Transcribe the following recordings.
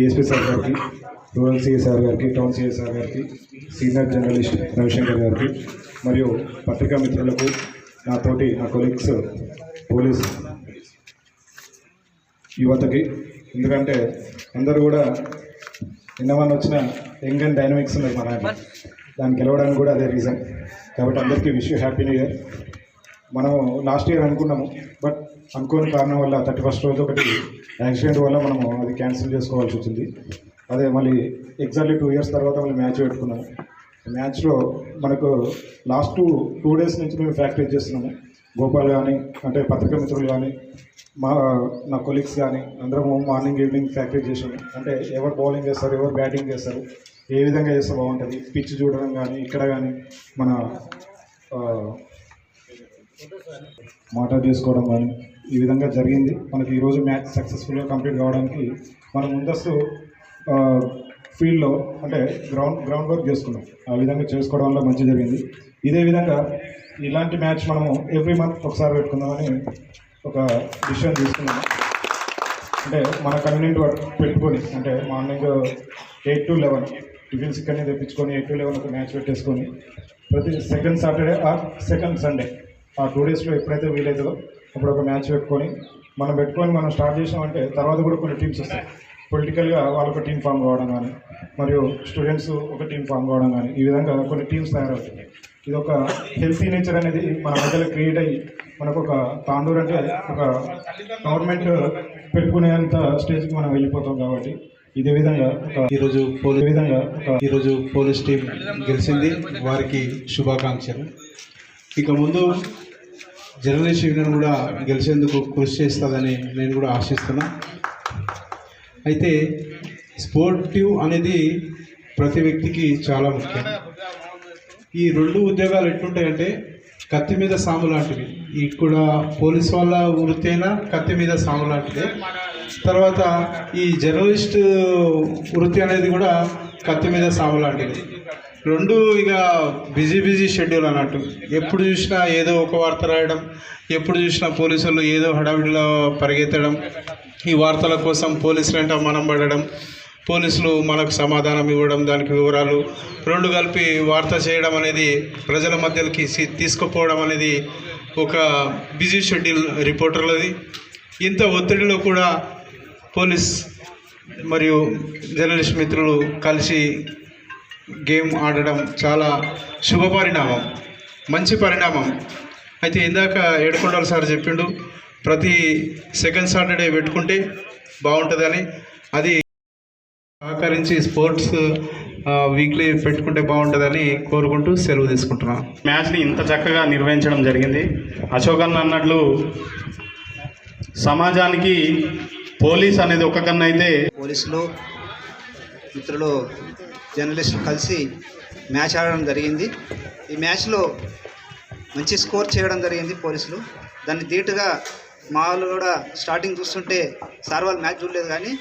DSP sir గారికి rural CSR గారికి town CSR గారికి సీనియర్ జర్నలిస్ట్ రవిశంకర్ గారికి మరియు పత్రికా మిత్రులకు నాతోటి నా కొలీగ్స్ పోలీస్ యువతకి. ఎందుకంటే అందరూ కూడా ఎన్నవన్న వచ్చిన యంగ్ అండ్ డైనమిక్స్ ఉన్నాయి మన దాన్ని గెలవడానికి కూడా అదే రీజన్ కాబట్టి అందరికీ విష్ హ్యాపీ న్యూ ఇయర్ మనము లాస్ట్ ఇయర్ అనుకున్నాము బట్ అనుకోని కారణం వల్ల థర్టీ ఫస్ట్ రోజు ఒకటి యాక్సిడెంట్ వల్ల మనము అది క్యాన్సిల్ చేసుకోవాల్సి వచ్చింది. అదే మళ్ళీ ఎగ్జాక్ట్లీ టూ ఇయర్స్ తర్వాత మళ్ళీ మ్యాచ్ పెట్టుకున్నాము. మ్యాచ్లో మనకు లాస్ట్ టూ టూ డేస్ నుంచి మేము ప్రాక్టీస్ చేస్తున్నాము. గోపాల్ కానీ అంటే పత్రికా మిత్రులు కానీ మా నా కొలీగ్స్ కానీ అందరం మార్నింగ్ ఈవినింగ్ ప్రాక్టీస్ చేసాము అంటే ఎవరు బౌలింగ్ చేస్తారు ఎవరు బ్యాటింగ్ చేస్తారు ఏ విధంగా చేస్తే బాగుంటుంది? పిచ్ చూడడం కానీ ఇక్కడ కానీ మన ఆ, మాట తీసుకోవడం కానీ ఈ విధంగా జరిగింది. మనకి ఈరోజు మ్యాచ్ సక్సెస్ఫుల్గా కంప్లీట్ కావడానికి మనం ముందస్తు ఫీల్డ్లో అంటే గ్రౌండ్ గ్రౌండ్ వర్క్ చేసుకున్నాం. ఆ విధంగా చేసుకోవడం వల్ల మంచి జరిగింది. ఇదే విధంగా ఇలాంటి మ్యాచ్ మనము ఎవ్రీ మంత్ ఒకసారి పెట్టుకుందామని ఒక డిసిషన్ తీసుకున్నాము. అంటే మన కన్వీనియంట్ వర్క్ పెట్టుకొని అంటే morning eight to eleven tiffins ఇక్కడనే తెప్పించుకొని ఎయిట్ టు లెవెన్ ఒక మ్యాచ్ పెట్టేసుకొని ప్రతి second Saturday or second Sunday ఆ టూ డేస్లో ఎప్పుడైతే వీలవుతుందో అప్పుడు ఒక మ్యాచ్ పెట్టుకొని మనం పెట్టుకొని మనం స్టార్ట్ చేసామంటే తర్వాత కూడా కొన్ని టీమ్స్ వస్తాయి. పొలిటికల్గా వాళ్ళొక టీం ఫామ్ కావడం కానీ మరియు స్టూడెంట్స్ ఒక టీం ఫామ్ కావడం కానీ ఈ విధంగా కొన్ని టీమ్స్ తయారవుతాయి ఇది ఒక హెల్తీ నేచర్ అనేది మన మధ్యలో క్రియేట్ అయ్యి మనకు ఒక తాండూర్ అంటే ఒక గవర్నమెంట్ పెట్టుకునేంత స్టేజ్కి మనం వెళ్ళిపోతాం కాబట్టి ఇదే విధంగా ఒక ఈరోజు పోలీస్ విధంగా ఒక ఈరోజు పోలీస్ టీం గెలిచింది. వారికి శుభాకాంక్షలు. ఇక ముందు జర్నలిస్ట్ యూనియన్ కూడా గెలిచేందుకు కృషి చేస్తుందని నేను కూడా ఆశిస్తున్నా. అయితే స్పోర్టివ్ అనేది ప్రతి వ్యక్తికి చాలా ముఖ్యం. ఈ రెండు ఉద్యోగాలు ఎట్లుంటాయంటే కత్తి మీద సాము లాంటివి. ఇక్కడ పోలీస్ వాళ్ళ వృత్తి అయినా కత్తి మీద సాము లాంటిదే. తర్వాత ఈ జర్నలిస్ట్ వృత్తి అనేది కూడా కత్తి మీద సాము లాంటిది. రెండు ఇక బిజీ బిజీ షెడ్యూల్ అన్నట్టు. ఎప్పుడు చూసినా ఏదో ఒక వార్త రాయడం ఎప్పుడు చూసినా పోలీసులు ఏదో హడావిడిలో పరిగెత్తడం ఈ వార్తల కోసం పోలీసులు అంటే మనం పడడం పోలీసులు మనకు సమాధానం ఇవ్వడం దానికి వివరాలు రెండు కలిపి వార్త చేయడం అనేది ప్రజల మధ్యలోకి తీసుకుపోవడం అనేది ఒక బిజీ షెడ్యూల్ రిపోర్టర్లది. ఇంత ఒత్తిడిలో కూడా పోలీస్ మరియు జర్నలిస్ట్ మిత్రులు కలిసి గేమ్ ఆడడం చాలా శుభ పరిణామం మంచి పరిణామం. అయితే ఇందాక ఏడుకొండల సార్ చెప్పిండు ప్రతి సెకండ్ సాటర్డే పెట్టుకుంటే బాగుంటుందని. అది సహకరించి స్పోర్ట్స్ వీక్లీ పెట్టుకుంటే బాగుంటుందని కోరుకుంటూ సెలవు తీసుకుంటున్నాను మ్యాచ్ని ఇంత చక్కగా నిర్వహించడం జరిగింది. అశోక్ అన్న అన్నట్లు సమాజానికి పోలీస్ అనేది ఒక కన్ను అయితే పోలీసులు మిత్రులు జర్నలిస్టులు కలిసి మ్యాచ్ ఆడడం జరిగింది. ఈ మ్యాచ్లో మంచి స్కోర్ చేయడం జరిగింది పోలీసులు. దాన్ని ధీటుగా మా వాళ్ళు కూడా స్టార్టింగ్ చూస్తుంటే సార్ వాళ్ళు మ్యాచ్ చూడలేదు కానీ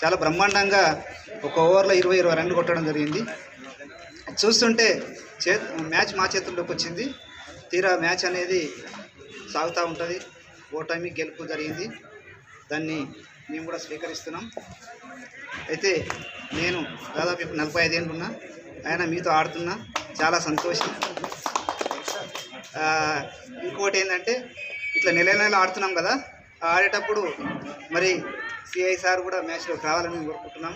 చాలా బ్రహ్మాండంగా ఒక ఓవర్లో ఇరవై ఇరవై రన్లు కొట్టడం జరిగింది. చూస్తుంటే చే మ్యాచ్ మా చేతుల్లోకి వచ్చింది. తీరా మ్యాచ్ అనేది సాగుతూ ఉంటుంది. ఓటమి గెలుపు జరిగింది. దాన్ని మేము కూడా స్వీకరిస్తున్నాం. అయితే నేను దాదాపు ఇప్పుడు నలభై ఐదేళ్ళు ఉన్నా ఆయన మీతో ఆడుతున్నా చాలా సంతోషం. ఇంకోటి ఏంటంటే ఇట్లా నెల నెల ఆడుతున్నాం కదా ఆడేటప్పుడు మరి సిఐ సార్ కూడా మ్యాచ్లోకి రావాలని కోరుకుంటున్నాం.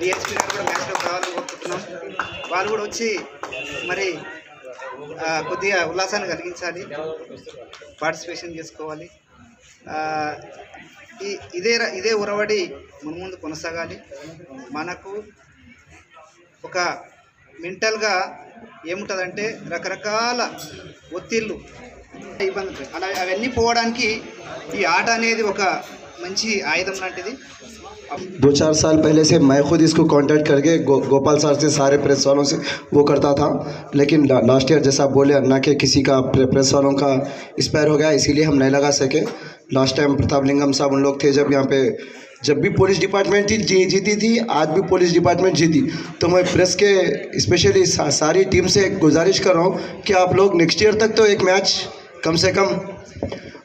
డిఎస్పీ గారు కూడా మ్యాచ్లోకి రావాలని కోరుకుంటున్నాం. వాళ్ళు కూడా వచ్చి మరి కొద్దిగా ఉల్లాసాన్ని కలిగించాలి. పార్టిసిపేషన్ చేసుకోవాలి. ఈ ఇదే ర- ఇదే ఉరవడి మున్ముందు కొనసాగాలి మనకు ఒక మెంటల్గా ఏముంటుందంటే రకరకాల ఒత్తిళ్ళు ఇబ్బంది ఉంటాయి. అలా అవన్నీ పోవడానికి ఈ ఆట అనేది ఒక మంచి ఆయుధం లాంటిది दो चार साल पहले से मैं खुद इसको कांटेक्ट करके गो, गोपाल सर से सारे प्रेस वालों से वो करता था लेकिन ला, लास्ट ईयर जैसा आप बोले अन्ना के किसी का प्रे, प्रेस वालों का एक्सपायर हो गया इसीलिए हम नहीं लगा सके लास्ट टाइम प्रताप लिंगम साहब उन लोग थे जब यहाँ पे जब भी पुलिस डिपार्टमेंट थी जी, जीती थी आज भी पुलिस डिपार्टमेंट जीती। तो मैं प्रेस के स्पेशली सा, सारी टीम से गुजारिश कर रहा हूँ कि आप लोग नेक्स्ट ईयर तक तो एक मैच कम से कम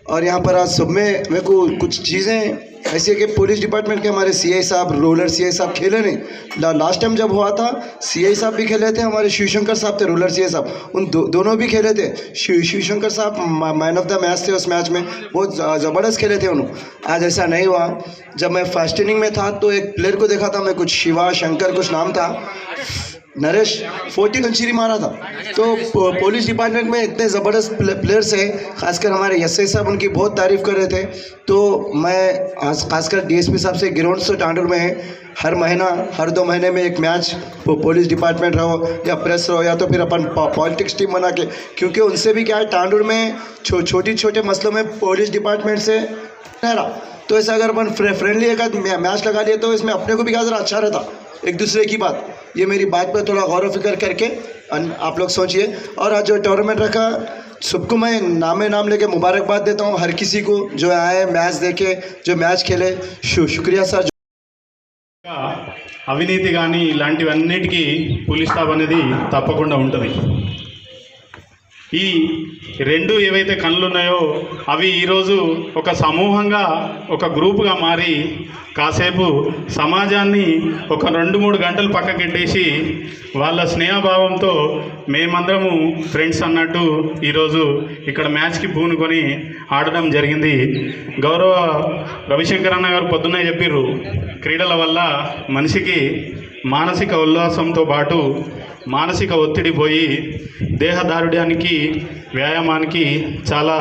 और यहाँ पर आज सब में मेरे को कुछ चीज़ें ऐसे कि पुलिस डिपार्टमेंट के हमारे सीआई साहब रूरल सीआई साहब खेले नहीं। ला, लास्ट टाइम जब हुआ था सीआई साहब भी खेले थे हमारे शिवशंकर साहब थे रूरल सीआई साहब। उन दो, दोनों भी खेले थे। शिव शिवशंकर साहब मैन ऑफ़ द मैच थे उस मैच में। बहुत ज़बरदस्त खेले थे उन्होंने। आज ऐसा नहीं हुआ। जब मैं फ़र्स्ट इनिंग में था तो एक प्लेयर को देखा था मैं कुछ शिवा शंकर कुछ नाम था। नरेश फोर्टी सेंचुरी मारा था। तो पुलिस डिपार्टमेंट में इतने ज़बरदस्त प्लेयर्स हैं खासकर हमारे एस आई साहब उनकी बहुत तारीफ़ कर रहे थे। तो मैं खासकर डीएसपी साहब से ग्राउंड से टांडुर में हर महीना हर दो महीने में एक मैच पुलिस डिपार्टमेंट रहो या प्रेस रहो या तो फिर अपन पॉलिटिक्स टीम बना के क्योंकि उनसे भी क्या है टांडुर में छो, छोटी छोटे मसलों में पुलिस डिपार्टमेंट से ठहरा तो ऐसा अगर अपन फ्रे, फ्रेंडली एक आध मै- मैच लगा लिए तो इसमें अपने को भी क्या ज़रा अच्छा रहता एक दूसरे की बात ये मेरी बात पर थोड़ा गौर व फिक्र करके अन- आप लोग सोचिए और आज जो टूर्नामेंट रखा सबको मैं नामे नाम लेके मुबारकबाद देता हूँ हर किसी को जो आए मैच देखे जो मैच खेले शु, शुक्रिया सर అవినీతి కానీ ఇలాంటివన్నిటికీ పోలీస్ స్టాఫ్ అనేది తప్పకుండా ఉంటుంది ఈ రెండు ఏవైతే కళ్ళు ఉన్నాయో అవి ఈరోజు ఒక సమూహంగా ఒక గ్రూపుగా మారి కాసేపు సమాజాన్ని ఒక రెండు మూడు గంటలు పక్కకెట్టేసి వాళ్ళ స్నేహభావంతో మేమందరము ఫ్రెండ్స్ అన్నట్టు ఈరోజు ఇక్కడ మ్యాచ్కి పూనుకొని ఆడడం జరిగింది. గౌరవ రవిశంకర్ అన్న గారు పొద్దున్నే చెప్పిర్రు క్రీడల వల్ల మనిషికి మానసిక ఉల్లాసంతో పాటు మానసిక ఒత్తిడి పోయి దేహదారుడ్యానికి వ్యాయామానికి చాలా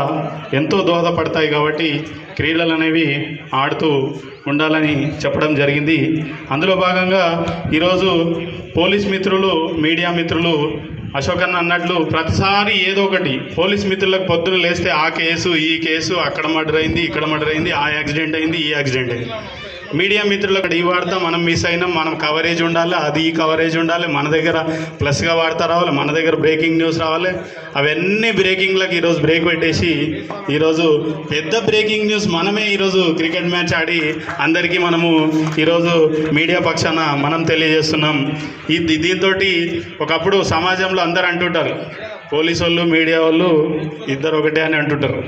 ఎంతో దోహదపడతాయి కాబట్టి క్రీడలు అనేవి ఆడుతూ ఉండాలని చెప్పడం జరిగింది. అందులో భాగంగా ఈరోజు పోలీస్ మిత్రులు మీడియా మిత్రులు అశోక్ అన్న అన్నట్లు ప్రతిసారి ఏదో ఒకటి పోలీస్ మిత్రులకు పొద్దున లేస్తే ఆ కేసు ఈ కేసు అక్కడ మర్డర్ అయింది ఇక్కడ మర్డర్ అయింది ఆ యాక్సిడెంట్ అయింది ఈ యాక్సిడెంట్ అయింది. మీడియా మిత్రులకు ఈ వార్త మనం మిస్ అయినాం మనం కవరేజ్ ఉండాలి అది ఈ కవరేజ్ ఉండాలి మన దగ్గర ప్లస్గా వార్త రావాలి మన దగ్గర బ్రేకింగ్ న్యూస్ రావాలి. అవన్నీ బ్రేకింగ్లకు ఈరోజు బ్రేక్ పెట్టేసి ఈరోజు పెద్ద బ్రేకింగ్ న్యూస్ మనమే ఈరోజు క్రికెట్ మ్యాచ్ ఆడి అందరికీ మనము ఈరోజు మీడియా పక్షాన మనం తెలియజేస్తున్నాం. ఇది దీంతో ఒకప్పుడు సమాజంలో అందరూ అంటుంటారు పోలీసు వాళ్ళు మీడియా వాళ్ళు ఇద్దరు ఒకటే అని అంటుంటారు.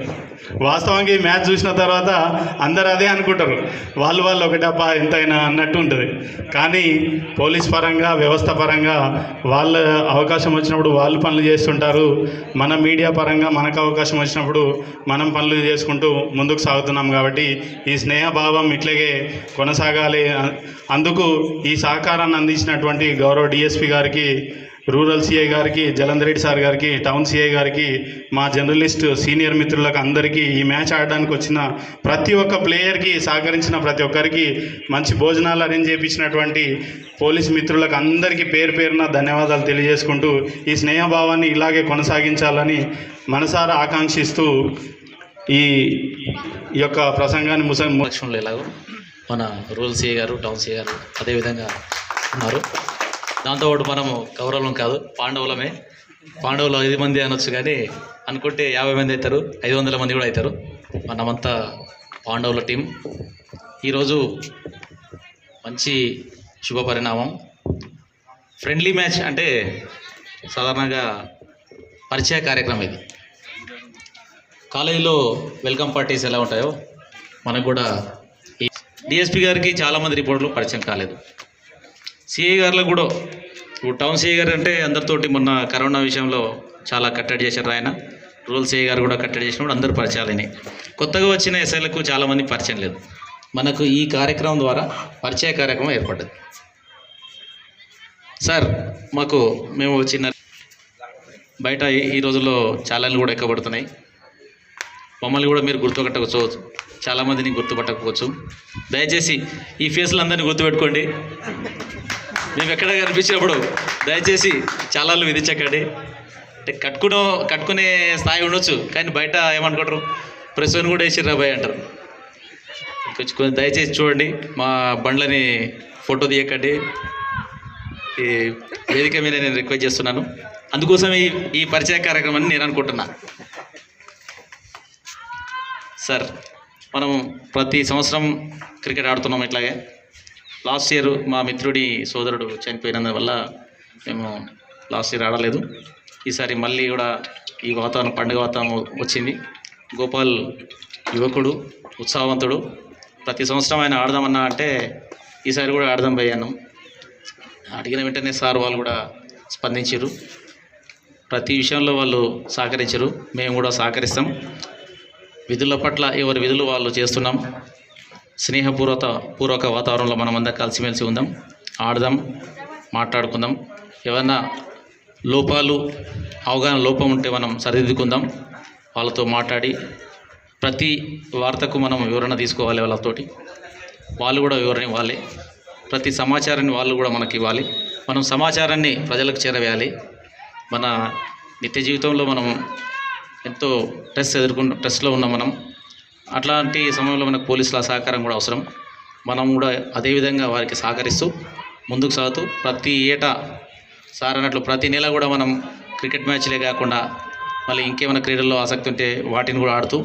వాస్తవానికి ఈ మ్యాచ్ చూసిన తర్వాత అందరు అదే అనుకుంటారు. వాళ్ళు వాళ్ళు ఒకటప్ప ఎంతైనా అన్నట్టు ఉంటుంది. కానీ పోలీస్ పరంగా వ్యవస్థ పరంగా వాళ్ళ అవకాశం వచ్చినప్పుడు వాళ్ళు పనులు చేస్తుంటారు. మన మీడియా పరంగా మనకు అవకాశం వచ్చినప్పుడు మనం పనులు చేసుకుంటూ ముందుకు సాగుతున్నాం కాబట్టి ఈ స్నేహభావం ఇట్లాగే కొనసాగాలి. అందుకు ఈ సహకారాన్ని అందించినటువంటి గౌరవ డిఎస్పి గారికి రూరల్ సిఐ గారికి జలంధర్ రెడ్డి సార్ గారికి టౌన్ సిఐ గారికి మా జర్నలిస్ట్ సీనియర్ మిత్రులకు అందరికీ ఈ మ్యాచ్ ఆడడానికి వచ్చిన ప్రతి ఒక్క ప్లేయర్కి సహకరించిన ప్రతి ఒక్కరికి మంచి భోజనాలు అరేంజ్ చేయించినటువంటి పోలీస్ మిత్రులకు అందరికీ పేరు పేరున ధన్యవాదాలు తెలియజేసుకుంటూ ఈ స్నేహభావాన్ని ఇలాగే కొనసాగించాలని మనసారా ఆకాంక్షిస్తూ ఈ యొక్క ప్రసంగాన్ని ముస లక్ష్మణులు ఎలాగో మన రూరల్ సిఐ గారు టౌన్ సిఐ గారు అదేవిధంగా ఉన్నారు. దాంతోపాటు మనము కౌరవులం కాదు పాండవులమే. పాండవులు ఐదు మంది అనొచ్చు కానీ అనుకుంటే యాభై మంది అవుతారు ఐదు వందల మంది కూడా అవుతారు. మనమంతా పాండవుల టీం. ఈరోజు మంచి శుభ పరిణామం. ఫ్రెండ్లీ మ్యాచ్ అంటే సాధారణంగా పరిచయ కార్యక్రమం ఇది. కాలేజీలో వెల్కమ్ పార్టీస్ ఎలా ఉంటాయో మనకు కూడా డిఎస్పి గారికి చాలామంది రిపోర్టులు పరిచయం కాలేదు. సిఐ గారిలో కూడా ఇప్పుడు టౌన్ సిఐ గారు అంటే అందరితోటి మొన్న కరోనా విషయంలో చాలా కట్టడి చేశారు ఆయన. రూరల్ సిఐ గారు కూడా కట్టడి చేసినప్పుడు అందరూ పరిచయాలని కొత్తగా వచ్చిన ఎస్ఐలకు చాలామంది పరిచయం లేదు. మనకు ఈ కార్యక్రమం ద్వారా పరిచయ కార్యక్రమం ఏర్పడ్డది. సార్ మాకు మేము చిన్న బయట ఈ- రోజుల్లో చాలాలు కూడా ఎక్కబడుతున్నాయి. మమ్మల్ని కూడా మీరు గుర్తుపట్టవచ్చు. చాలామందిని గుర్తుపట్టకపోవచ్చు. దయచేసి ఈ ఫేస్లు అందరినీ గుర్తుపెట్టుకోండి. మేము ఎక్కడ కనిపించినప్పుడు దయచేసి చాలాలు విధించకండి. అంటే కట్టుకునే కట్టుకునే స్థాయి ఉండొచ్చు కానీ బయట ఏమనుకుంటారు? ప్రెస్ కూడా వేసిర్రా భయ్ అంటారు. కొంచెం దయచేసి చూడండి మా బండ్లని ఫోటో తీయకండి. ఈ వేదిక మీద నేను రిక్వెస్ట్ చేస్తున్నాను. అందుకోసం ఈ ఈ పరిచయ కార్యక్రమాన్ని నేను అనుకుంటున్నా. సార్ మనం ప్రతి సంవత్సరం క్రికెట్ ఆడుతున్నాం ఇట్లాగే. లాస్ట్ ఇయర్ మా మిత్రుడి సోదరుడు చనిపోయినందువల్ల మేము లాస్ట్ ఇయర్ ఆడలేదు. ఈసారి మళ్ళీ కూడా ఈ వాతావరణం పండుగ వాతావరణం వచ్చింది. గోపాల్ యువకుడు ఉత్సాహవంతుడు. ప్రతి సంవత్సరం ఆయన ఆడదామన్నా అంటే ఈసారి కూడా ఆడదాం పోయాను అడిగిన వెంటనే సార్ వాళ్ళు కూడా స్పందించారు ప్రతి విషయంలో వాళ్ళు సహకరించరు మేము కూడా సహకరిస్తాం. విధుల పట్ల ఎవరి విధులు వాళ్ళు చేస్తున్నాం. స్నేహపూర్వక పూర్వక వాతావరణంలో మనమందరం కలిసిమెలిసి ఉందాం ఆడదాం మాట్లాడుకుందాం. ఏమన్నా లోపాలు అవగాహన లోపం ఉంటే మనం సరిదిద్దుకుందాం. వాళ్ళతో మాట్లాడి ప్రతి వార్తకు మనం వివరణ తీసుకోవాలి వాళ్ళతోటి. వాళ్ళు కూడా వివరణ ఇవ్వాలి. ప్రతి సమాచారాన్ని వాళ్ళు కూడా మనకి ఇవ్వాలి. మనం సమాచారాన్ని ప్రజలకు చేరవేయాలి. మన నిత్య జీవితంలో మనం ఎంతో స్ట్రెస్ ఎదుర్కొన్న స్ట్రెస్లో ఉన్నాం మనం. అట్లాంటి సమయంలో మనకు పోలీసుల సహకారం కూడా అవసరం. మనం కూడా అదేవిధంగా వారికి సహకరిస్తూ ముందుకు సాగుతూ ప్రతి ఏటా సార్ అన్నట్లు ప్రతి నెల కూడా మనం క్రికెట్ మ్యాచ్లే కాకుండా మళ్ళీ ఇంకేమైనా క్రీడల్లో ఆసక్తి ఉంటే వాటిని కూడా ఆడుతూ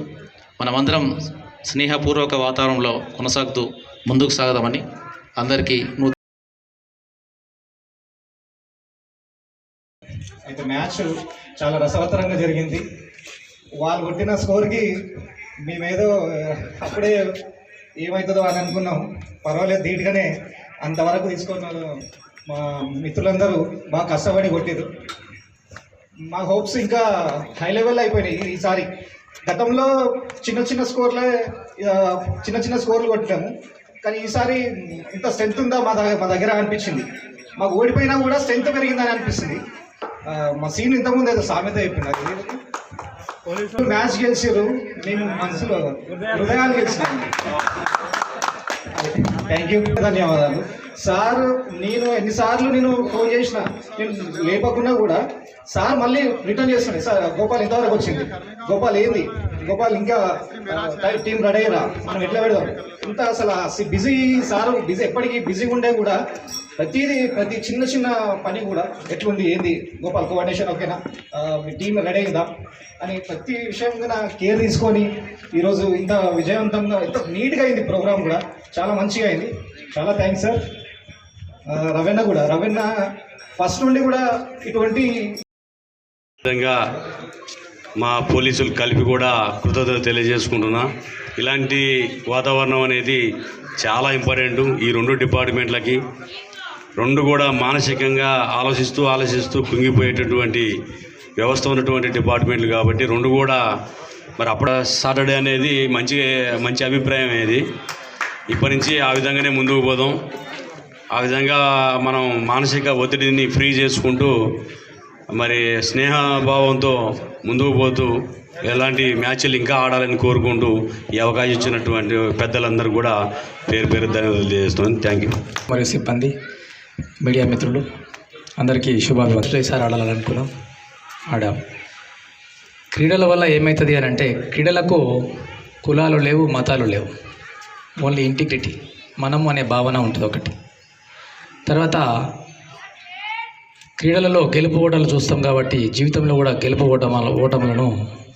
మనమందరం స్నేహపూర్వక వాతావరణంలో కొనసాగుతూ ముందుకు సాగదామని అందరికీ నూ అయితే మ్యాచ్ చాలా రసవత్తరంగా జరిగింది. వాళ్ళు కొట్టిన స్కోర్కి మేమేదో అప్పుడే ఏమవుతుందో అని అనుకున్నాం. పర్వాలేదు ధీటుగానే అంతవరకు తీసుకున్న మా మిత్రులందరూ బాగా కష్టపడి కొట్టారు మా హోప్స్ ఇంకా హై లెవెల్ అయిపోయినాయి ఈసారి. గతంలో చిన్న చిన్న స్కోర్లే చిన్న చిన్న స్కోర్లు కొట్టాము కానీ ఈసారి ఇంత స్ట్రెంత్ ఉందా మా దగ్గర మా దగ్గర అనిపించింది. మాకు ఓడిపోయినా కూడా స్ట్రెంత్ పెరిగిందని అనిపిస్తుంది. మా సీన్ ఇంతకుముందు ఏదో సామెత ఏది? మ్యాచ్ గెలిచారు మేము మనసులో హృదయాలు గెలిచినాం థ్యాంక్ యూ ధన్యవాదాలు. సార్ నేను ఎన్నిసార్లు నేను ఫోన్ చేసిన నేను లేపకుండా కూడా సార్ మళ్ళీ రిటర్న్ చేస్తున్నాడు సార్ గోపాల్ ఇంతవరకు వచ్చింది. గోపాల్ ఏంది? గోపాల్ ఇంకా టీం రెడీ అయ్యరా మనం ఎట్లా పెడదాం? ఇంత అసలు బిజీ సార్ బిజీ ఎప్పటికీ బిజీగా ఉండే కూడా ప్రతిదీ ప్రతి చిన్న చిన్న పని కూడా ఎట్లుంది ఏంది? గోపాల్ కోఆర్డినేషన్ ఓకేనా? మీ టీం రెడీ అయిందా? అని ప్రతి విషయం కేర్ తీసుకొని ఈరోజు ఇంత విజయవంతంగా ఇంత నీట్గా అయింది ప్రోగ్రామ్ కూడా. చాలా మంచిగా అయింది. చాలా థ్యాంక్స్ సార్. రవెన్న కూడా రవెన్న ఫస్ట్ నుండి కూడా ఇటువంటి విధంగా మా పోలీసులు కలిపి కూడా కృతజ్ఞత తెలియజేసుకుంటున్నా. ఇలాంటి వాతావరణం అనేది చాలా ఇంపార్టెంట్ ఈ రెండు డిపార్ట్మెంట్లకి. రెండు కూడా మానసికంగా ఆలోచిస్తూ ఆలోచిస్తూ కుంగిపోయేటటువంటి వ్యవస్థ ఉన్నటువంటి డిపార్ట్మెంట్లు కాబట్టి రెండు కూడా మరి అప్పుడు సాటర్డే అనేది మంచి మంచి అభిప్రాయం ఇది. ఇప్పటి నుంచి ఆ విధంగానే ముందుకు పోదాం. ఆ విధంగా మనం మానసిక ఒత్తిడిని ఫ్రీ చేసుకుంటూ మరి స్నేహభావంతో ముందుకు పోతూ ఎలాంటి మ్యాచ్లు ఇంకా ఆడాలని కోరుకుంటూ ఈ అవకాశం ఇచ్చినటువంటి పెద్దలందరూ కూడా పేరు పేరు ధన్యవాదాలు తెలియజేస్తున్నాను. థ్యాంక్ యూ మరియు సిబ్బంది మీడియా మిత్రులు అందరికీ శుభాభివందనలు. ఈసారి ఆడాలనుకున్నాం ఆడాం. క్రీడల వల్ల ఏమవుతుంది అని అంటే క్రీడలకు కులాలు లేవు మతాలు లేవు. ఓన్లీ ఇంటిగ్రిటీ మనం అనే భావన ఉంటుంది ఒకటి. తర్వాత క్రీడలలో గెలుపు ఓటలు చూస్తాం కాబట్టి జీవితంలో కూడా గెలుపు ఓటముల ఓటములను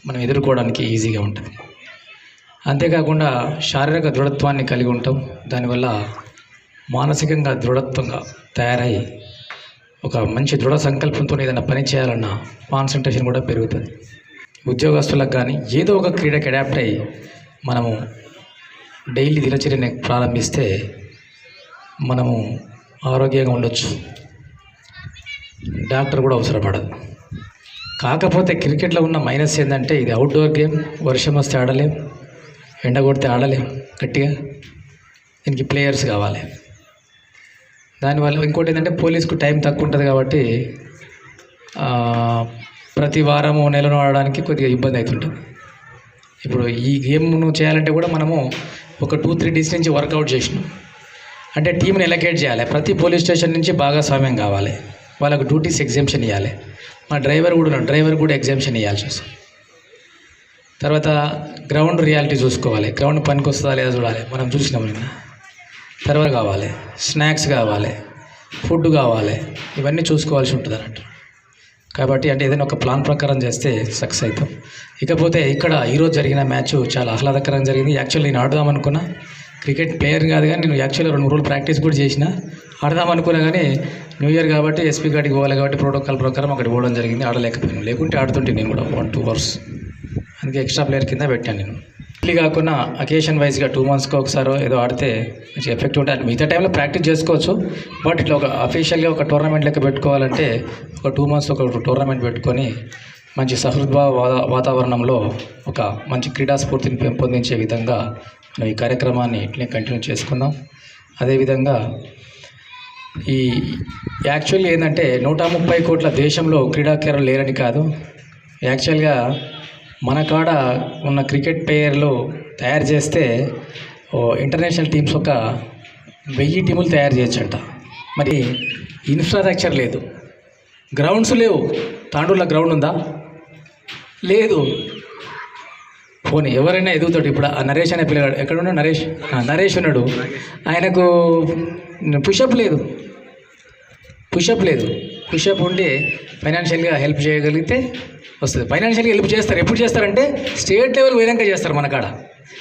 మనం ఎదుర్కోవడానికి ఈజీగా ఉంటుంది. అంతేకాకుండా శారీరక దృఢత్వాన్ని కలిగి ఉంటాం. దానివల్ల మానసికంగా దృఢత్వంగా తయారై ఒక మంచి దృఢ సంకల్పంతో ఏదైనా పని చేయాలన్న కాన్సన్ట్రేషన్ కూడా పెరుగుతుంది. ఉద్యోగస్తులకు కానీ ఏదో ఒక క్రీడకి అడాప్ట్ అయ్యి మనము డైలీ దినచర్యని ప్రారంభిస్తే మనము ఆరోగ్యంగా ఉండొచ్చు. డాక్టర్ కూడా అవసరపడదు కాకపోతే క్రికెట్లో ఉన్న మైనస్ ఏంటంటే ఇది అవుట్డోర్ గేమ్ వర్షం వస్తే ఆడలేం ఎండ కొడితే ఆడలేం గట్టిగా. దీనికి ప్లేయర్స్ కావాలి. దానివల్ల ఇంకోటి ఏంటంటే పోలీస్కు టైం తక్కువ ఉంటుంది కాబట్టి ప్రతి వారము నెలను ఆడడానికి కొద్దిగా ఇబ్బంది అవుతుంటుంది. ఇప్పుడు ఈ గేమ్ను చేయాలంటే కూడా మనము ఒక టూ త్రీ డేస్ నుంచి వర్కౌట్ చేసినాం. అంటే టీంని ఎలకేట్ చేయాలి. ప్రతి పోలీస్ స్టేషన్ నుంచి భాగస్వామ్యం కావాలి. వాళ్ళకు డ్యూటీస్ ఎగ్జామ్షన్ ఇవ్వాలి మా డ్రైవర్ కూడా డ్రైవర్ కూడా ఎగ్జామ్షన్ ఇవ్వాల్సి వస్తుంది తర్వాత గ్రౌండ్ రియాలిటీ చూసుకోవాలి. గ్రౌండ్ పనికి వస్తుందా లేదా చూడాలి. మనం చూసినాం నిన్న. తర్వాత కావాలి. స్నాక్స్ కావాలి. ఫుడ్ కావాలి. ఇవన్నీ చూసుకోవాల్సి ఉంటుంది అన్నట్టు. కాబట్టి అంటే ఏదైనా ఒక ప్లాన్ ప్రకారం చేస్తే సక్సెస్ అవుతాం. ఇకపోతే ఇక్కడ ఈరోజు జరిగిన మ్యాచ్ చాలా ఆహ్లాదకరంగా జరిగింది. యాక్చువల్లీ నేను ఆడదాం అనుకున్నా. క్రికెట్ ప్లేయర్ కాదు కానీ నేను యాక్చువల్లీ రెండు రోజులు ప్రాక్టీస్ కూడా చేసిన. ఆడదాం అనుకున్నా కానీ న్యూ ఇయర్ కాబట్టి ఎస్పీ గాడికి పోవాలి కాబట్టి ప్రోటోకాల్ ప్రకారం అక్కడ పోవడం జరిగింది. ఆడలేకపోయాను. లేకుంటే ఆడుతుంటే నేను కూడా వన్ టూ అవర్స్. అందుకే ఎక్స్ట్రా ప్లేయర్ కింద పెట్టాను నేను. ఇట్లీ కాకుండా అకేషన్ వైజ్గా టూ మంత్స్కి ఒకసారి ఏదో ఆడితే మంచి ఎఫెక్ట్ ఉంటుంది మిగతా టైంలో ప్రాక్టీస్ చేసుకోవచ్చు. బట్ ఇట్లా ఒక అఫీషియల్గా ఒక టోర్నమెంట్ లెక్క పెట్టుకోవాలంటే ఒక టూ మంత్స్ ఒక టోర్నమెంట్ పెట్టుకొని మంచి సహృద్భావ వాతావరణంలో ఒక మంచి క్రీడా స్ఫూర్తిని పెంపొందించే విధంగా మనం ఈ కార్యక్రమాన్ని ఇట్లనే కంటిన్యూ చేసుకుందాం. అదేవిధంగా ఈ యాక్చువల్లీ ఏంటంటే నూట ముప్పై కోట్ల దేశంలో క్రీడాకారులు లేరని కాదు. యాక్చువల్గా మన కాడ ఉన్న క్రికెట్ ప్లేయర్లు తయారు చేస్తే ఓ ఇంటర్నేషనల్ టీమ్స్ ఒక వెయ్యి టీములు తయారు చేయొచ్చంట. మరి ఇన్ఫ్రాస్ట్రక్చర్ లేదు. గ్రౌండ్స్ లేవు. తాండూరులో గ్రౌండ్ ఉందా? లేదు. పోనీ ఎవరైనా ఎదుగుతాడు. ఇప్పుడు ఆ నరేష్ అనే పిల్లగాడు ఎక్కడ ఉన్నాడు నరేష్ నరేష్ ఉన్నాడు. ఆయనకు పుషప్ లేదు. పుషప్ లేదు. పుషప్ ఉంటే ఫైనాన్షియల్గా హెల్ప్ చేయగలిగితే వస్తుంది. ఫైనాన్షియల్గా హెల్ప్ చేస్తారు. ఎప్పుడు చేస్తారంటే స్టేట్ లెవెల్ పోయినాక చేస్తారు మన కాడ.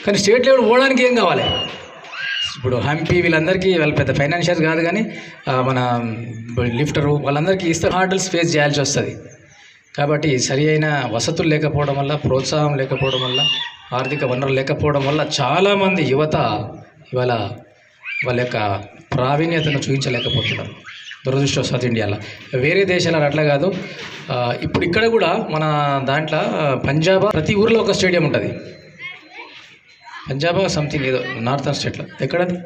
కానీ స్టేట్ లెవెల్ పోవడానికి ఏం కావాలి? ఇప్పుడు హంపి వీళ్ళందరికీ వాళ్ళ పెద్ద ఫైనాన్షియల్ కాదు కానీ మన లిఫ్టరు వాళ్ళందరికీ ఇస్తారు హార్డల్స్ ఫేస్ చేయాల్సి వస్తుంది. కాబట్టి సరి అయిన వసతులు లేకపోవడం వల్ల ప్రోత్సాహం లేకపోవడం వల్ల ఆర్థిక వనరులు లేకపోవడం వల్ల చాలామంది యువత ఇవాళ వాళ్ళ యొక్క ప్రావీణ్యతను చూపించలేకపోతున్నారు. దురదృష్టవశాత్ ఇండియాలో. వేరే దేశాలలో అట్లా కాదు. ఇప్పుడు ఇక్కడ కూడా మన దాంట్లో పంజాబ్ ప్రతి ఊర్లో ఒక స్టేడియం ఉంటుంది. పంజాబ్ సంథింగ్ ఏదో నార్థన్ స్టేట్లో. ఎక్కడది?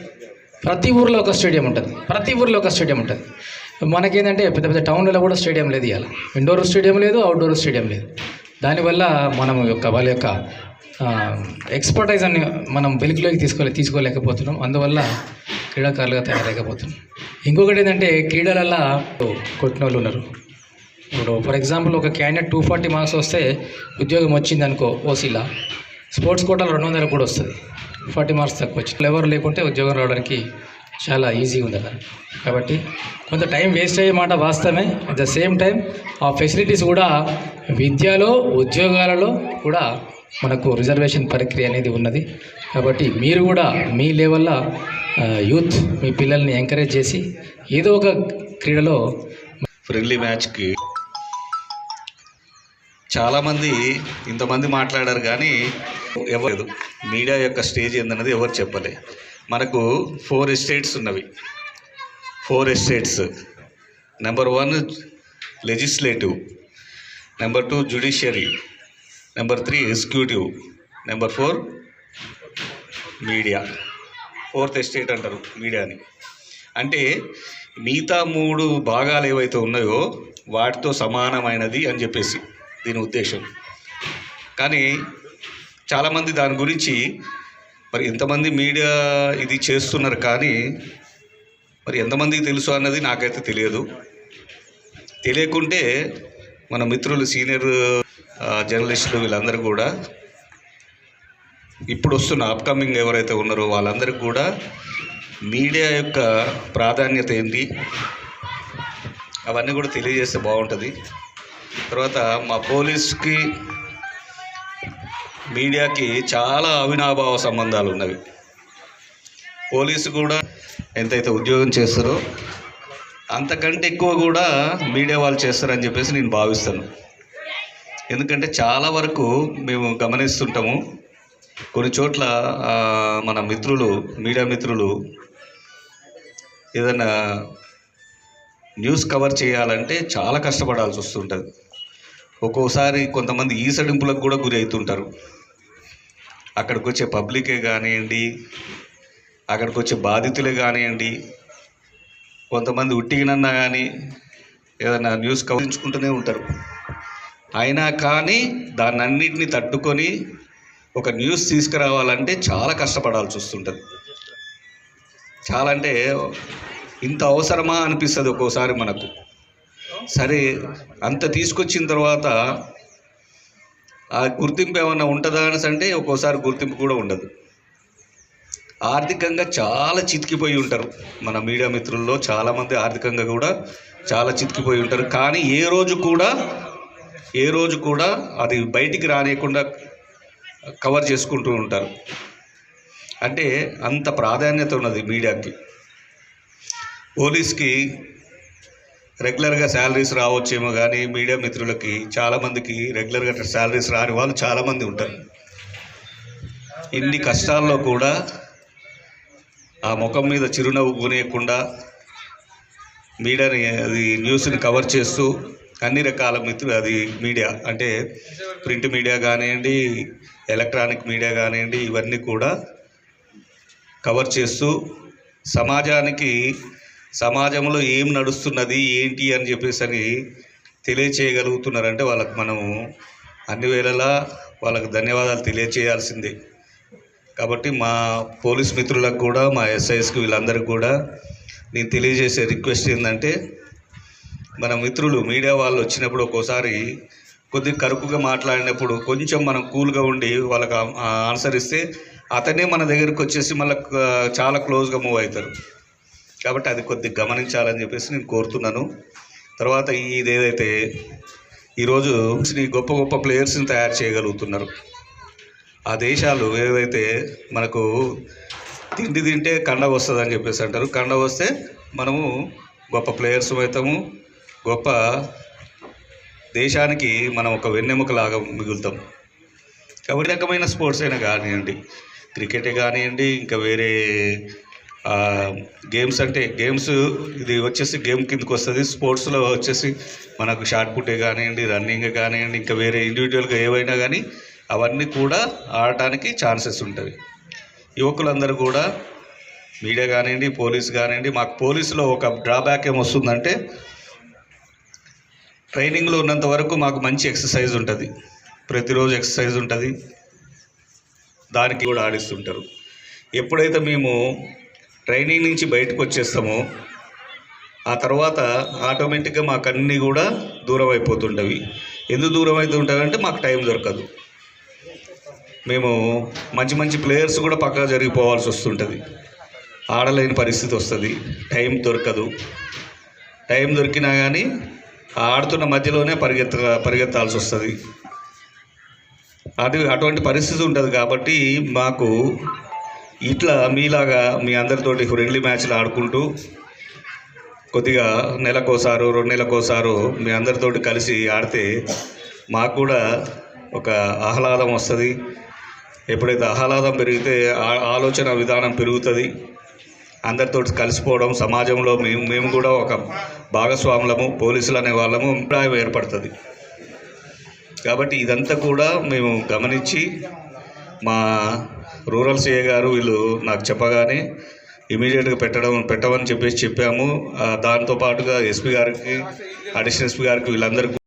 ప్రతి ఊర్లో ఒక స్టేడియం ఉంటుంది. ప్రతి ఊర్లో ఒక స్టేడియం ఉంటుంది. మనకేంటంటే పెద్ద పెద్ద టౌన్లలో కూడా స్టేడియం లేదు ఇవాళ. ఇండోర్ స్టేడియం లేదు అవుట్డోర్ స్టేడియం లేదు. దానివల్ల మనం యొక్క వాళ్ళ యొక్క ఎక్స్పర్టైజ్ అని మనం వెలుగులోకి తీసుకోలే తీసుకోలేకపోతున్నాం. అందువల్ల క్రీడాకారులుగా తయారైకపోతున్నాం ఇంకొకటి ఏంటంటే క్రీడలల్లో కొట్టిన వాళ్ళు ఉన్నారు. ఇప్పుడు ఫర్ ఎగ్జాంపుల్ ఒక క్యాండిడేట్ టూ ఫార్టీ మార్క్స్ వస్తే ఉద్యోగం వచ్చింది అనుకో ఓసీలా స్పోర్ట్స్ కోటాలో రెండు వందలకు కూడా వస్తుంది. ఫార్టీ మార్క్స్ తక్కువ వచ్చి ఎవరు లేకుంటే ఉద్యోగం రావడానికి చాలా ఈజీగా ఉంది అక్కడ కాబట్టి కొంత టైం వేస్ట్ అయ్యే మాట వాస్తవమే. అట్ ద సేమ్ టైం ఆ ఫెసిలిటీస్ కూడా విద్యలో ఉద్యోగాలలో కూడా మనకు రిజర్వేషన్ ప్రక్రియ అనేది ఉన్నది. కాబట్టి మీరు కూడా మీ లెవెల్లో యూత్ మీ పిల్లల్ని ఎంకరేజ్ చేసి ఏదో ఒక క్రీడలో ఫ్రెండ్లీ మ్యాచ్కి చాలామంది ఇంతమంది మాట్లాడారు కానీ ఎవరు మీడియా యొక్క స్టేజ్ ఏందన్నది ఎవరు చెప్పలే. మనకు ఫోర్ ఎస్టేట్స్ ఉన్నవి. Four estates. Number one legislative. Number two judiciary. Number three executive. Number four media. Fourth estate అంటారు మీడియాని. అంటే మిగతా మూడు భాగాలు ఏవైతే ఉన్నాయో వాటితో సమానమైనది అని చెప్పేసి దీని ఉద్దేశం. కానీ చాలామంది దాని గురించి మరి ఎంతమంది మీడియా ఇది చేస్తున్నారు కానీ మరి ఎంతమందికి తెలుసు అన్నది నాకైతే తెలియదు. తెలియకుంటే మన మిత్రులు సీనియర్ జర్నలిస్టులు వీళ్ళందరూ కూడా ఇప్పుడు వస్తున్న అప్కమింగ్ ఎవరైతే ఉన్నారో వాళ్ళందరికీ కూడా మీడియా యొక్క ప్రాధాన్యత ఏంటి? అవన్నీ కూడా తెలియజేస్తే బాగుంటుంది. తర్వాత మా పోలీస్కి మీడియాకి చాలా అవినాభావ సంబంధాలు ఉన్నవి. పోలీసు కూడా ఎంతైతే ఉద్యోగం చేస్తారో అంతకంటే ఎక్కువ కూడా మీడియా వాళ్ళు చేస్తారని చెప్పేసి నేను భావిస్తాను. ఎందుకంటే చాలా వరకు మేము గమనిస్తుంటాము. కొన్ని చోట్ల మన మిత్రులు మీడియా మిత్రులు ఏదైనా న్యూస్ కవర్ చేయాలంటే చాలా కష్టపడాల్సి వస్తుంటుంది. ఒక్కోసారి కొంతమంది ఈసడింపులకు కూడా గురి అవుతుంటారు అక్కడికి వచ్చే పబ్లికే కానివ్వండి అక్కడికి వచ్చే బాధితులే కానివ్వండి కొంతమంది ఉట్టిగినన్నా కానీ ఏదైనా న్యూస్ కవర్ కవరించుకుంటూనే ఉంటారు. అయినా కానీ దాన్నన్నింటినీ తట్టుకొని ఒక న్యూస్ తీసుకురావాలంటే చాలా కష్టపడాల్సి వస్తుంటుంది. చాలా అంటే ఇంత అవసరమా అనిపిస్తుంది ఒక్కోసారి మనకు. సరే అంత తీసుకొచ్చిన తర్వాత ఆ గుర్తింపు ఏమన్నా ఉంటుందా అనేసి అంటే ఒక్కోసారి గుర్తింపు కూడా ఉండదు. ఆర్థికంగా చాలా చితికిపోయి ఉంటారు. మన మీడియా మిత్రుల్లో చాలామంది ఆర్థికంగా కూడా చాలా చితికిపోయి ఉంటారు. కానీ ఏ రోజు కూడా ఏ రోజు కూడా అది బయటికి రానియకుండా కవర్ చేసుకుంటూ ఉంటారు. అంటే అంత ప్రాధాన్యత ఉన్నది మీడియాకి. పోలీస్కి రెగ్యులర్గా శాలరీస్ రావచ్చేమో కానీ మీడియా మిత్రులకి చాలామందికి రెగ్యులర్గా శాలరీస్ రాని వాళ్ళు చాలామంది ఉంటారు. ఇన్ని కష్టాల్లో కూడా ఆ ముఖం మీద చిరునవ్వు కొనేయకుండా మీడియాని అది న్యూస్ని కవర్ చేస్తూ అన్ని రకాల మిత్రులు అది మీడియా అంటే ప్రింట్ మీడియా కానివ్వండి ఎలక్ట్రానిక్ మీడియా కానివ్వండి ఇవన్నీ కూడా కవర్ చేస్తూ సమాజానికి సమాజంలో ఏం నడుస్తున్నది ఏంటి అని చెప్పేసి అని తెలియచేయగలుగుతున్నారంటే వాళ్ళకి మనము అన్ని వేళలా వాళ్ళకి ధన్యవాదాలు తెలియచేయాల్సిందే. కాబట్టి మా పోలీస్ మిత్రులకు కూడా మా ఎస్ఐస్కి వీళ్ళందరికీ కూడా నేను తెలియజేసే రిక్వెస్ట్ ఏంటంటే మన మిత్రులు మీడియా వాళ్ళు వచ్చినప్పుడు ఒక్కోసారి కొద్దిగా కరుకుగా మాట్లాడినప్పుడు కొంచెం మనం కూల్గా ఉండి వాళ్ళకి ఆన్సర్ ఇస్తే అతనే మన దగ్గరికి వచ్చేసి మళ్ళీ చాలా క్లోజ్గా మూవ్ అవుతారు. కాబట్టి అది కొద్దిగా గమనించాలని చెప్పేసి నేను కోరుతున్నాను. తర్వాత ఇది ఏదైతే ఈరోజు శ్రీ గొప్ప గొప్ప ప్లేయర్స్ని తయారు చేయగలుగుతున్నారు. ఆ దేశాలు ఏవైతే మనకు తిండి తింటే కండ వస్తుంది అని చెప్పేసి అంటారు. కండ వస్తే మనము గొప్ప ప్లేయర్స్ అవుతాము. గొప్ప దేశానికి మనం ఒక వెన్నెముకలాగా మిగులుతాం. కాబట్టి రకమైన స్పోర్ట్స్ అయినా కానివ్వండి క్రికెటే కానివ్వండి ఇంకా వేరే గేమ్స్ అంటే గేమ్స్ ఇది వచ్చేసి గేమ్ కిందకి వస్తుంది. స్పోర్ట్స్లో వచ్చేసి మనకు షార్ట్ పుట్టే కానివ్వండి రన్నింగ్ కానివ్వండి ఇంకా వేరే ఇండివిజువల్గా ఏవైనా కానీ అవన్నీ కూడా ఆడటానికి ఛాన్సెస్ ఉంటుంది యువకులందరూ కూడా మీడియా కానివ్వండి పోలీస్ కానివ్వండి మాకు పోలీసులో ఒక డ్రాబ్యాక్ ఏమొస్తుందంటే ట్రైనింగ్లో ఉన్నంత వరకు మాకు మంచి ఎక్సర్సైజ్ ఉంటుంది. ప్రతిరోజు ఎక్సర్సైజ్ ఉంటుంది. దానికి కూడా ఆడిస్తుంటారు. ఎప్పుడైతే మేము ట్రైనింగ్ నుంచి బయటకు వచ్చేస్తామో ఆ తర్వాత ఆటోమేటిక్గా మాకు అన్నీ కూడా దూరం అయిపోతుంటవి ఎందుకు దూరం అవుతుంటాయంటే మాకు టైం దొరకదు. మేము మంచి మంచి ప్లేయర్స్ కూడా పక్కగా జరిగిపోవాల్సి వస్తుంటుంది. ఆడలేని పరిస్థితి వస్తుంది. టైం దొరకదు. టైం దొరికినా కానీ ఆడుతున్న మధ్యలోనే పరిగెత్త పరిగెత్తాల్సి వస్తుంది. అటు అటువంటి పరిస్థితి ఉంటుంది కాబట్టి మాకు ఇట్లా మీలాగా మీ అందరితోటి ఫ్రెండ్లీ మ్యాచ్లు ఆడుకుంటూ కొద్దిగా నెలకోసారు రెండు నెలకోసారు మీ అందరితోటి కలిసి ఆడితే మాకు కూడా ఒక ఆహ్లాదం వస్తుంది. ఎప్పుడైతే ఆహ్లాదం పెరిగితే ఆ- ఆలోచన విధానం పెరుగుతుంది. అందరితో కలిసిపోవడం సమాజంలో మేము మేము కూడా ఒక భాగస్వాములము పోలీసులు అనే వాళ్ళము అభిప్రాయం ఏర్పడుతుంది. కాబట్టి ఇదంతా కూడా మేము గమనించి మా రూరల్ సిఏ గారు వీళ్ళు నాకు చెప్పగానే ఇమీడియట్గా పెట్టడం పెట్టమని చెప్పేసి చెప్పాము. దాంతో పాటుగా ఎస్పీ గారికి అడిషనల్ ఎస్పీ గారికి వీళ్ళందరికీ